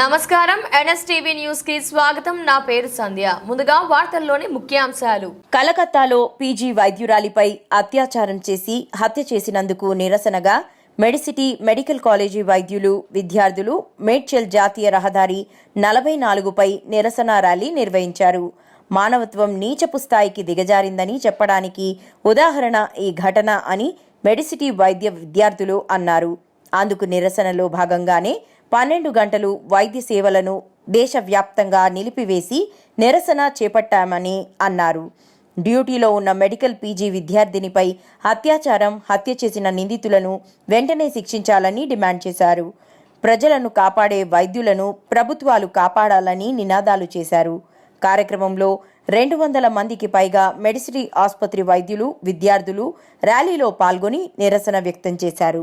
నమస్కారం. ఎన్ఎస్టీవీ న్యూస్కి స్వాగతం. నా పేరు సంధ్య. ముందుగా వార్తల్లోని ముఖ్యాంశాలు. కలకత్తాలో పీజీ వైద్యురాలిపై అత్యాచారం చేసి హత్య చేసినందుకు నిరసనగా మెడిసిటీ మెడికల్ కాలేజీ వైద్యులు విద్యార్థులు మేడ్చల్ జాతీయ రహదారి నలభై నాలుగుపై నిరసన ర్యాలీ నిర్వహించారు. మానవత్వం నీచపు స్థాయికి దిగజారిందని చెప్పడానికి ఉదాహరణ ఈ ఘటన అని మెడిసిటీ వైద్య విద్యార్థులు అన్నారు. అందుకు నిరసనలో భాగంగానే పన్నెండు గంటలు వైద్య సేవలను దేశవ్యాప్తంగా నిలిపివేసి నిరసన చేపట్టామని అన్నారు. డ్యూటీలో ఉన్న మెడికల్ పీజీ విద్యార్థినిపై అత్యాచారం హత్య చేసిన నిందితులను వెంటనే శిక్షించాలని డిమాండ్ చేశారు. ప్రజలను కాపాడే వైద్యులను ప్రభుత్వాలు కాపాడాలని నినాదాలు చేశారు. కార్యక్రమంలో రెండు వందల మందికి పైగా మెడిసిటీ ఆసుపత్రి వైద్యులు విద్యార్థులు ర్యాలీలో పాల్గొని నిరసన వ్యక్తం చేశారు.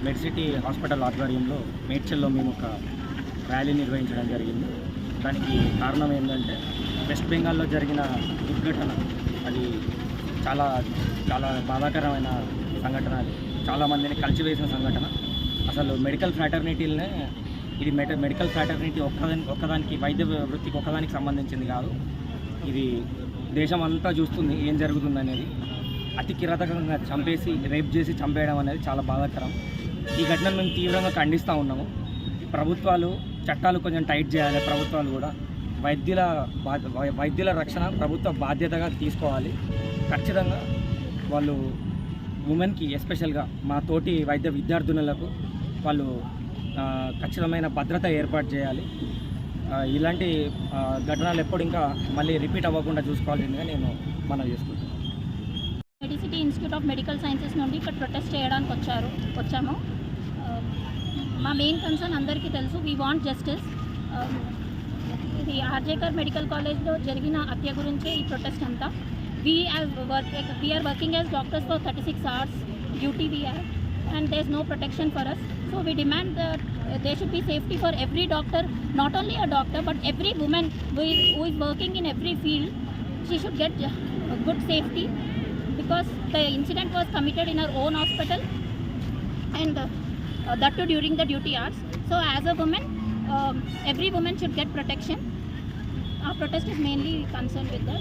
ఈరోజు మెడ్సిటీ హాస్పిటల్ ఆధ్వర్యంలో మేడ్చల్లో మేము ఒక ర్యాలీ నిర్వహించడం జరిగింది. దానికి కారణం ఏంటంటే వెస్ట్ బెంగాల్లో జరిగిన దుర్ఘటన అది చాలా చాలా బాధాకరమైన సంఘటన అది. చాలామందిని కలిసివేసిన సంఘటన. అసలు మెడికల్ ఫ్రాటర్నిటీలనే ఇది మెడ మెడికల్ ఫ్రాటర్నిటీ ఒక్కదాని ఒక్కదానికి వైద్య వృత్తికి ఒక్కదానికి సంబంధించింది కాదు. ఇది దేశం అంతా చూస్తుంది ఏం జరుగుతుంది అనేది అతి కిరాతకంగా చంపేసి రేప్ చేసి చంపేయడం అనేది చాలా బాధాకరం. ఈ ఘటనను మేము తీవ్రంగా ఖండిస్తూ ఉన్నాము. ప్రభుత్వాలు చట్టాలు కొంచెం టైట్ చేయాలి ప్రభుత్వాలు కూడా. వైద్యుల వైద్యుల రక్షణ ప్రభుత్వ బాధ్యతగా తీసుకోవాలి. ఖచ్చితంగా వాళ్ళు ఉమెన్కి ఎస్పెషల్గా మా తోటి వైద్య విద్యార్థినులకు వాళ్ళు ఖచ్చితమైన భద్రత ఏర్పాటు చేయాలి. ఇలాంటి ఘటనలు ఎప్పుడు ఇంకా మళ్ళీ రిపీట్ అవ్వకుండా చూసుకోవాలని నేను మనం చేసుకుంటాను Medicity institute of medical sciences నుండి ఇక్కడ ప్రొటెస్ట్ చేయడానికి వచ్చారు వచ్చాము. మా మెయిన్ కన్సర్న్ అందరికీ తెలుసు వీ వాంట్ జస్టిస్ ఇది ఆర్జేకర్ మెడికల్ కాలేజ్లో జరిగిన హత్య గురించే ఈ ప్రొటెస్ట్ అంతా we work we are working as doctors for thirty six hours duty we have and there is no protection for us so we demand that there should be safety for every doctor not only a doctor but every woman who is, who is working in every field she should get uh, good safety because the incident was committed in her own hospital and uh, that too during the duty hours. So as a woman, um, every woman should get protection. Our protest is mainly concerned with that.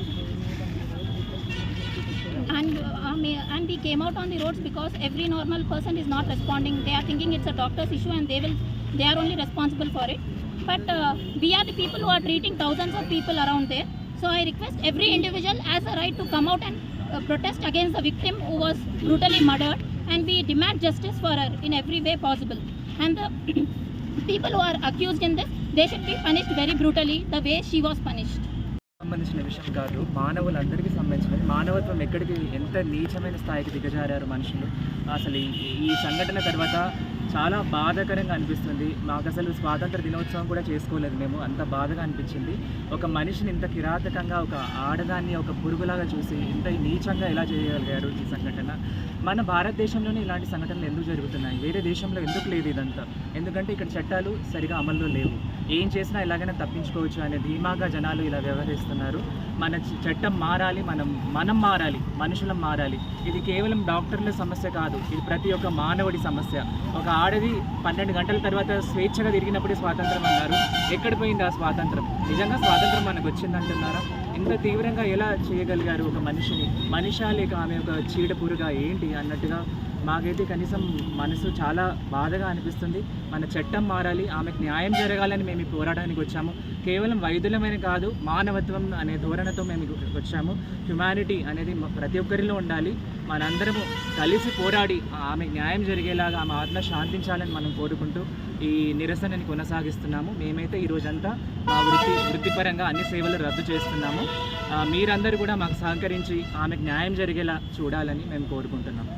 And, uh, and we came out on the roads because every normal person is not responding. They are thinking it's a doctor's issue and they will they are only responsible for it. But uh, we are the people who are treating thousands of people around there. So I request every individual has a right to come out and uh, protest against the victim who was brutally murdered and we demand justice for her in every way possible. And the people who are accused in this, they should be punished very brutally the way she was punished. సంబంధించిన విషయం కాదు. మానవులందరికీ సంబంధించినది. మానవత్వం ఎక్కడికి ఎంత నీచమైన స్థాయికి దిగజారారు మనుషులు. అసలు ఈ సంఘటన తర్వాత చాలా బాధాకరంగా అనిపిస్తుంది. మాకు అసలు స్వాతంత్ర దినోత్సవం కూడా చేసుకోలేదు మేము. అంత బాధగా అనిపించింది. ఒక మనిషిని ఇంత కిరాతకంగా ఒక ఆడదాన్ని ఒక పురుగులాగా చూసి ఇంత నీచంగా ఎలా చేయగలిగారు ఈ సంఘటన? మన భారతదేశంలోనే ఇలాంటి సంఘటనలు ఎందుకు జరుగుతున్నాయి? వేరే దేశంలో ఎందుకు లేదు ఇదంతా? ఎందుకంటే ఇక్కడ చట్టాలు సరిగా అమల్లో లేవు. ఏం చేసినా ఎలాగైనా తప్పించుకోవచ్చు అనే ధీమాగా జనాలు ఇలా వ్యవహరిస్తున్నారు. మన చట్టం మారాలి మనం మనం మారాలి మనుషులం మారాలి. ఇది కేవలం డాక్టర్ల సమస్య కాదు ఇది ప్రతి ఒక్క మానవుడి సమస్య. ఒక ఆడది పన్నెండు గంటల తర్వాత స్వేచ్ఛగా తిరిగినప్పుడే స్వాతంత్రం అన్నారు. ఎక్కడ పోయింది ఆ స్వాతంత్రం? నిజంగా స్వాతంత్రం మనకు వచ్చిందంటున్నారా? ఇంత తీవ్రంగా ఎలా చేయగలిగారు ఒక మనిషిని? మనిషా లేక ఆమె ఒక చీడపురుగా ఏంటి అన్నట్టుగా మాకైతే కనీసం మనసు చాలా బాధగా అనిపిస్తుంది. మన చట్టం మారాలి ఆమెకు న్యాయం జరగాలని మేము ఈ పోరాటానికి వచ్చాము. కేవలం వైద్యులమైన కాదు మానవత్వం అనే ధోరణతో మేము వచ్చాము. హ్యుమానిటీ అనేది ప్రతి ఒక్కరిలో ఉండాలి. మనందరము కలిసి పోరాడి ఆమె న్యాయం జరిగేలాగా ఆమె ఆత్మ శాంతించాలని మనం కోరుకుంటూ ఈ నిరసనని కొనసాగిస్తున్నాము. మేమైతే ఈ రోజంతా మా వృత్తి వృత్తిపరంగా అన్ని సేవలు రద్దు చేస్తున్నాము. మీరందరూ కూడా మాకు సహకరించి ఆమెకు న్యాయం జరిగేలా చూడాలని మేము కోరుకుంటున్నాము.